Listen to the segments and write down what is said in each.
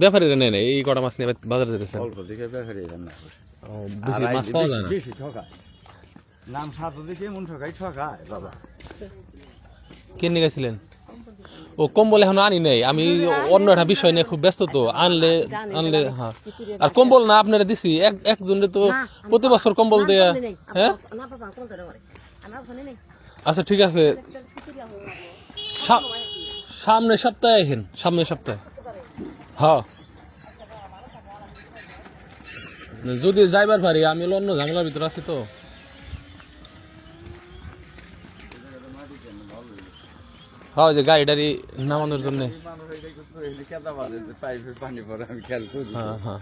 ব্যাপারীরা নেয় না এই কটা মাছ নিয়ে বাজারে যেতেছেন অল্প দিকে ব্যাপারে রান্না আর মাছ পাওয়া যায় না বেশি ঠকায় নাম সাথে দেখে এমন ঠকাই ঠকায় বাবা কে গেছিলেন ও কম্বল এখন আনি নাই আমি অন্য একটা বিষয় নিয়ে খুব ব্যস্ত তো আনলে আনলে হ্যাঁ আর কম্বল না আপনারা দিছি এক একজনের তো প্রতি বছর কম্বল দেয়া হ্যাঁ আচ্ছা ঠিক আছে সামনে সপ্তাহে আইন সামনে সপ্তাহে হ্যাঁ। যদি যাইবার পারি আমি অন্য ঝামেলার ভিতরে আছি তো। হ্যাঁ যে গাড়ি টাড়ি নামানোর জন্য। হ্যাঁ হ্যাঁ।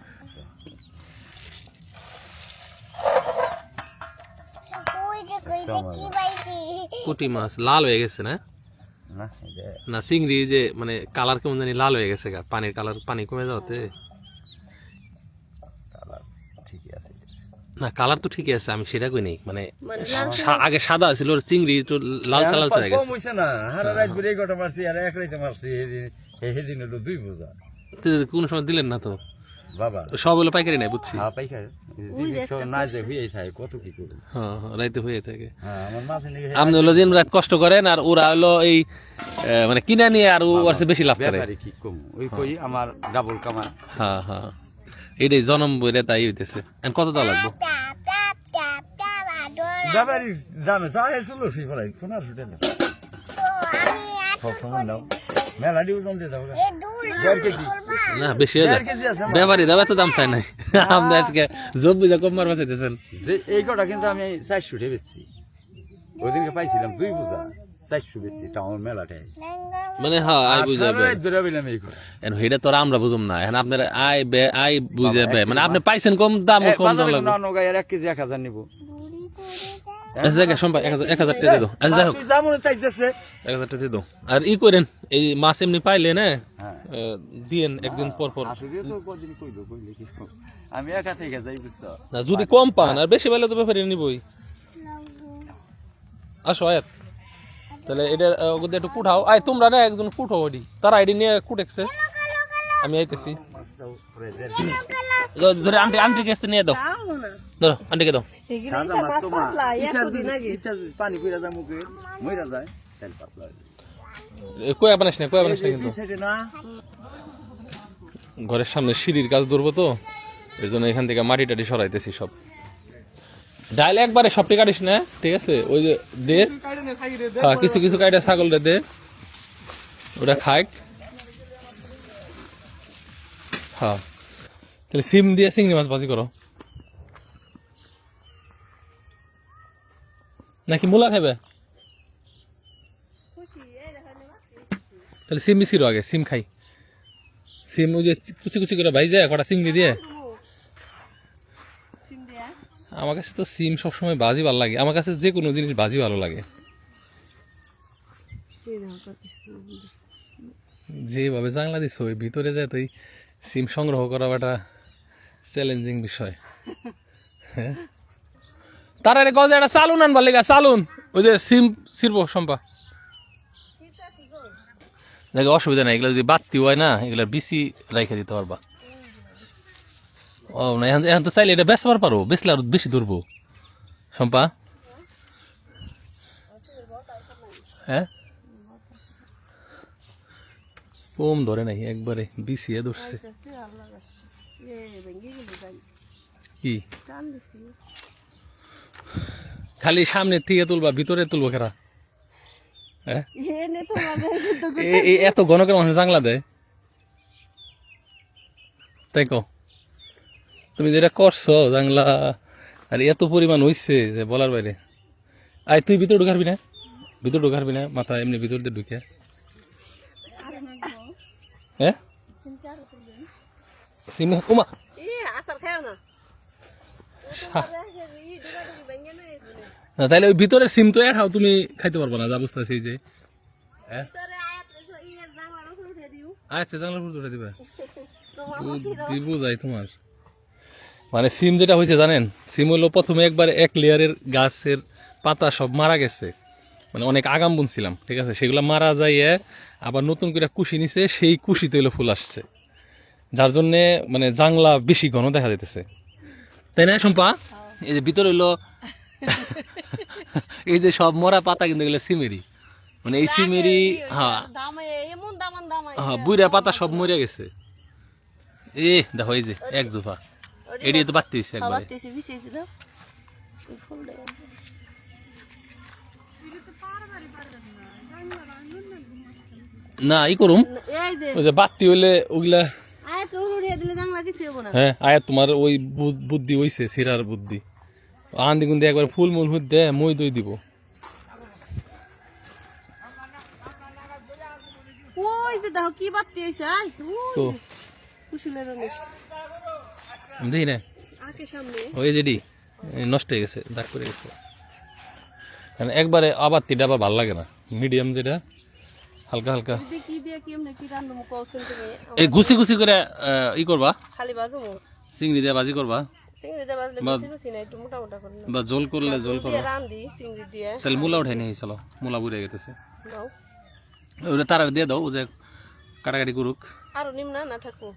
পুঁটি মাছ লাল হয়ে গেছে না? না? এই যে না চিংড়ি যে মানে কালার কেমন জানি লাল হয়ে গেছে গা পানির কালার পানি কমে যাওয়াতে। কালার ঠিকই আছে। না কালার তো ঠিকই আছে আমি সেটা কই নেই মানে আগে সাদা ছিল ওর চিংড়ি একটু লাল চালাল চলে কম গেছে হইছে না হারা রাত ঘুরে এই গোটা মারছি আর এক রাইতে মারছি সেদিন সেদিন হলো দুই বোঝা। তো কোন সময় দিলেন না তো? বাবা। সব হলো পাইকারি নাই বুঝছি। হ্যাঁ পাইকার। না যে হইয়াই থাকে কত কি করব হ্যাঁ হ্যাঁ, রাইতে থাকে। আমার মাছের নিয়ে আপনি হলো দিন রাত কষ্ট করেন আর ওরা হলো এই মানে কিনা নিয়ে আর ওর বেশি লাভ করে। কি কম? ওই কই আমার ডাবল কামান হ্যাঁ হ্যাঁ। এটাই জনম বইলে তাই হইতেছে। এখন কত দাম লাগবো? ফেলাই না। সব সময় নাও। মেলা দিয়ে যাব না বেশি হয়ে যায়। দাম এত দাম চাই নাই। আপনি আজকে জব বুঝা কম মারবা চাইতেছেন যে এই কটা কিন্তু আমি চারশো উঠে বেচছি। ওইদিনকে পাইছিলাম দুই বোঝা চারশো বেচছি টাউন মেলাটাই মানে হ্যাঁ আই বুঝা এখন হেটা তো আমরা বুঝুম না। এখন আপনার আই বে আই বুঝে বে মানে আপনি পাইছেন কম দাম কম দাম লাগবে। এক কেজি এক হাজার নিবো। আচ্ছা জায়গা এক হাজার এক টাকা দাও। আচ্ছা যাই হোক। তুই যা চাইতেছে এক হাজার টাকা দিয়ে দাও। আর ই করেন এই মাছ এমনি পাইলে না হ্যাঁ। দিয়েন একদিন পর পর। আসলে তো কদিন কইলো কইলে কি করব? আমি একা থেকে যাই বুঝছ? না যদি কম পান আর বেশি পাইলে তো ব্যাপারে নিবই। আসো আয়াত। তাহলে এটা একটু কুঠাও। আয় তোমরা না একজন কুঠো ওডি। তার আইডি নিয়ে কুটেছে। আমি আইতেছি। ধরে আন্টি আন্টি কাছে নিয়ে দাও। ধরো আন্টিকে দাও। পানি যায় মুখে মইরা যায় তেল পাতলা হয়ে কয়া বানাস না কয়া বানাস না কিন্তু? ঘরের সামনে সিঁড়ির কাজ ধরবো তো এর জন্য এখান থেকে মাটি টাটি সরাইতেছি সব। ডাইল একবারে সবটি কাটিস না ঠিক আছে? ওই যে দে। হ্যাঁ কিছু কিছু কাইটা ছাগল দে। ওটা খাক হ্যাঁ। তাহলে সিম দিয়ে চিংড়ি মাছ ভাজি করো। নাকি মূলা খাবে তাহলে সিম মিশিরো আগে সিম খাই। সিম ওই যে কুচি কুচি করে ভাই যায় কটা চিংড়ি দিয়ে আমার কাছে তো সিম সবসময় বাজি ভালো লাগে। আমার কাছে যে কোনো জিনিস বাজি ভালো লাগে। যেভাবে জানলা দিস ওই ভিতরে যায় তো সিম সংগ্রহ করা একটা চ্যালেঞ্জিং বিষয়। হ্যাঁ? তার আরে গজে একটা চালুন আনবার লেগা চালুন। ওই যে সিম সম্পা দেখো অসুবিধা নাই এগুলো যদি বাড়তি হয় না এগুলো বিসি রেখে দিতে পারবা। ও না এখন তো চাইলে এটা বেচবার পারো বেচলে আরও বেশি ধরবো। সম্পা হ্যাঁ? কম ধরে নাই একবারে বিসিয়ে ধরছে। কি খালি সামনে থেকে তুলবা ভিতরে তুলবো কেরা হ্যাঁ? এত গণকের মানুষ জাংলা দেয়। তাই কো তুমি যেটা করছ জাংলা আর এত পরিমাণ হইছে যে বলার বাইরে। আয় তুই ভিতর ঢুকারবি না ভিতর ঢুকারবি না মাথা এমনি ভিতর দিয়ে ঢুকে। হ্যাঁ? সিম উমা। না। তাহলে ওই ভিতরে সিম তো খাও তুমি খাইতে পারব না যা বুঝতে পারছি যে। আচ্ছা জানলার উপর ধরে দিবে। দিব যাই তোমার। মানে সিম যেটা হয়েছে জানেন? সিম হলো প্রথমে একবার এক লেয়ারের গাছের পাতা সব মারা গেছে। মানে অনেক আগাম বুনছিলাম ঠিক আছে? সেগুলো মারা যাইয়ে আবার নতুন করে কুশি নিছে সেই কুশিতে হলো ফুল আসছে। যার জন্য মানে জাংলা বেশি ঘন দেখা যাইতেছে। তাই না সম্পা এই যে ভিতরে হইল এই যে সব মরা পাতা কিন্তু এগুলো সিমেরি। মানে এই সিমেরি হ্যাঁ। হ্যাঁ বুড়া পাতা সব মরে গেছে। এ দেখো এই যে এক জোফা। এটি তো বাড়তে হয়েছে একবারে। না ই করুম। ওই যে বাতি হইলে ওগুলা আয়াত হ্যাঁ আয়া তোমার ওই বুদ্ধি হইছে সিরার বুদ্ধি। আন্দি গুন্দি একবার ফুল মুল হুদ দে মই দই দিব। ওই যে দেখো কি বাতি আইছে আই তো। কুশলের অনেক দেখি না। আকে সামনে। ওই যে ডি নষ্ট হয়ে গেছে দাগ করে গেছে। কারণ একবারে আবার তিটা আবার ভালো লাগে না। মিডিয়াম যেটা হালকা হালকা। এই গুছি গুছি করে ই করবা। খালি বাজু চিংড়ি দিয়ে বাজি করবা। চিংড়ি দিয়ে বাজলে বেশি বেশি না একটু মোটা মোটা করে বা জোল করলে জোল করো দিয়ে রান্ধি চিংড়ি দিয়ে। তাহলে মূলা উঠাই নিয়ে চলো মূলা বুড়ে গেতেছে। ওটা তারা দিয়ে দাও যে কাটাকাটি করুক। আরও নিম্ন না থাকো।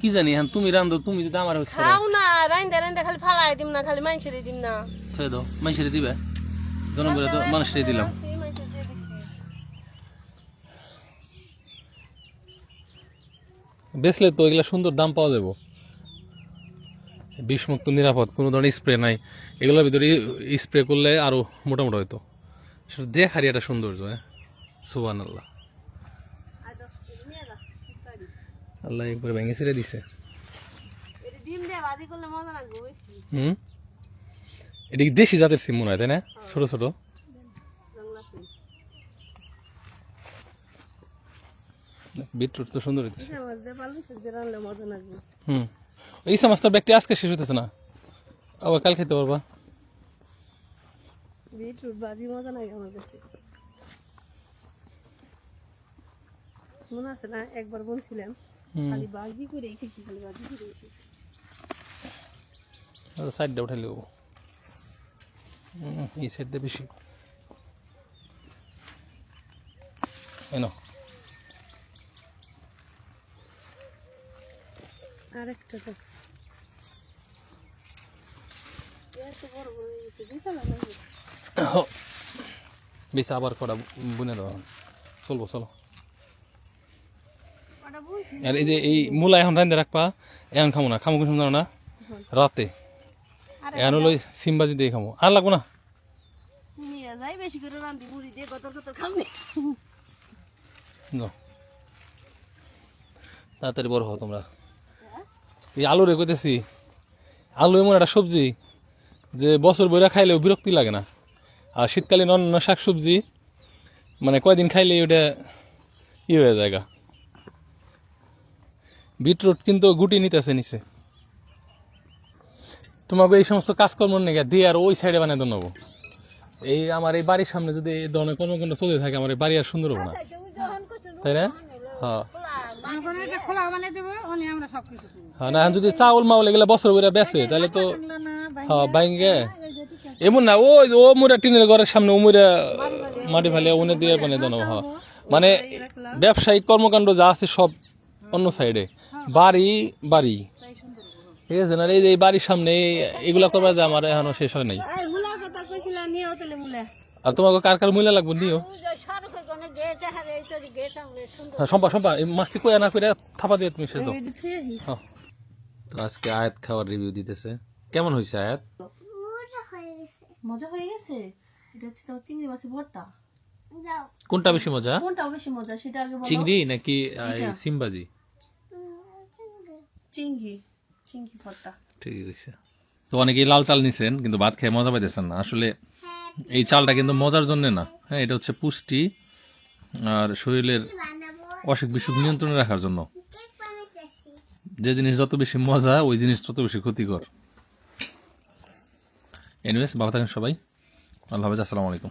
কি জানি হ্যাঁ তুমি রান্ধো তুমি যদি আমার খাও না রাইন্দা রাইন্দা খালি ফালাই দিম না খালি মাইনছেরে দিম না। ছেড়ে দাও মানুষের দিবে। জনগণের তো মানুষের দিলাম। বেচলে তো এগুলা সুন্দর দাম পাওয়া যাব। বিষমুক্ত নিরাপদ কোনো ধরনের স্প্রে নাই। এগুলোর ভিতরে স্প্রে করলে আরও মোটামোটা হইতো। শুধু দেখারই একটা সৌন্দর্য হ্যাঁ? সুবান আল্লাহ আল্লাহ একবার ভেঙে ছেড়ে দিছে। হুম? এটা দেশি জাতের সিম মনে হয় তাই না? ছোট ছোট। জাংলা বিটরুট তো সুন্দর হইতেছে। মজা লাগবে। হুম। এই মাছটার ব্যাগটি আজকে শেষ হইতেছে না। আবার কাল খেতে পারবা। বিটরুট বাজি মজা লাগে আমার কাছে। মনে আছে না একবার বলছিলাম খালি বাজি করে খেয়েছি খালি বাজি করে খেয়েছি। সাইডটা উঠাই লিব। এই সাইডটা বেশি। এনো আরেকটা তো এত বড় বড় হয়ে গেছে বিশাল লাগে বেশি আবার কটা বুনে দেওয়া চলবো চলো। আর এই যে এই মূলা এখন রান্ধে রাখবা এখন খামো না। খামো কিছু না রাতে। এখন হলো সিমবাজি দিয়ে খামো। আর লাগবো না? বেশি করে রান্দি মুড়ি দিয়ে কত কত খামনি তাড়াতাড়ি বড় হও তোমরা। এই আলু রে কইতেছি আলু এমন একটা সবজি যে বছর বইরা খাইলেও বিরক্তি লাগে না। আর শীতকালীন অন্য শাক সবজি মানে কয়দিন খাইলে ওটা ই হয়ে যায়গা বিটরুট কিন্তু গুটি নিতেছে নিচে। তোমাকে এই সমস্ত কাজকর্ম নেই দিয়ে আর ওই সাইডে বানিয়ে দেবো এই আমার এই বাড়ির সামনে যদি এই ধরনের কর্মকাণ্ড চলতে থাকে আমার এই বাড়ি আর সুন্দর হবে না। তাই না? হ্যাঁ। হ্যাঁ না যদি চাউল মাউল এগুলো বছর বইরা বেচে তাহলে তো হ্যাঁ বাইঙ্গে এমন না ওই ও মুরা টিনের ঘরের সামনে ও মুরা মাটি ফেলে ওনে দিয়ে বানিয়ে দেবো হ্যাঁ। মানে ব্যবসায়িক কর্মকাণ্ড যা আছে সব অন্য সাইডে। বাড়ি বাড়ি। ঠিক আছে না এই বাড়ির সামনে এগুলা করবা যে আমার এখনও শেষ হয় নাই। আর তোমাকে কার কার মূল্য লাগবে নিও। হ্যাঁ সম্পা সম্পা মাছটি কই না করে থাপা দিয়ে তুমি হ্যাঁ। তো আজকে আয়াত খাওয়ার রিভিউ দিতেছে। কেমন হয়েছে আয়াত? মজা হয়ে গেছে। এটা হচ্ছে তোমার চিংড়ি মাছের ভর্তা? কোনটা বেশি মজা? কোনটা বেশি মজা? সেটা আগে বলো। চিংড়ি নাকি সিমবাজি? চিংড়ি। চিংড়ি। ভর্তা। ঠিক আছে তো অনেকেই লাল চাল নিছেন কিন্তু ভাত খেয়ে মজা পাইতেছেন না। আসলে এই চালটা কিন্তু মজার জন্য না। হ্যাঁ এটা হচ্ছে পুষ্টি আর শরীরের অসুখ বিসুখ নিয়ন্ত্রণে রাখার জন্য। যে জিনিস যত বেশি মজা ওই জিনিস তত বেশি ক্ষতিকর। এনিওয়েজ ভালো থাকেন সবাই। আল্লাহ হাফেজ আসসালামু আলাইকুম।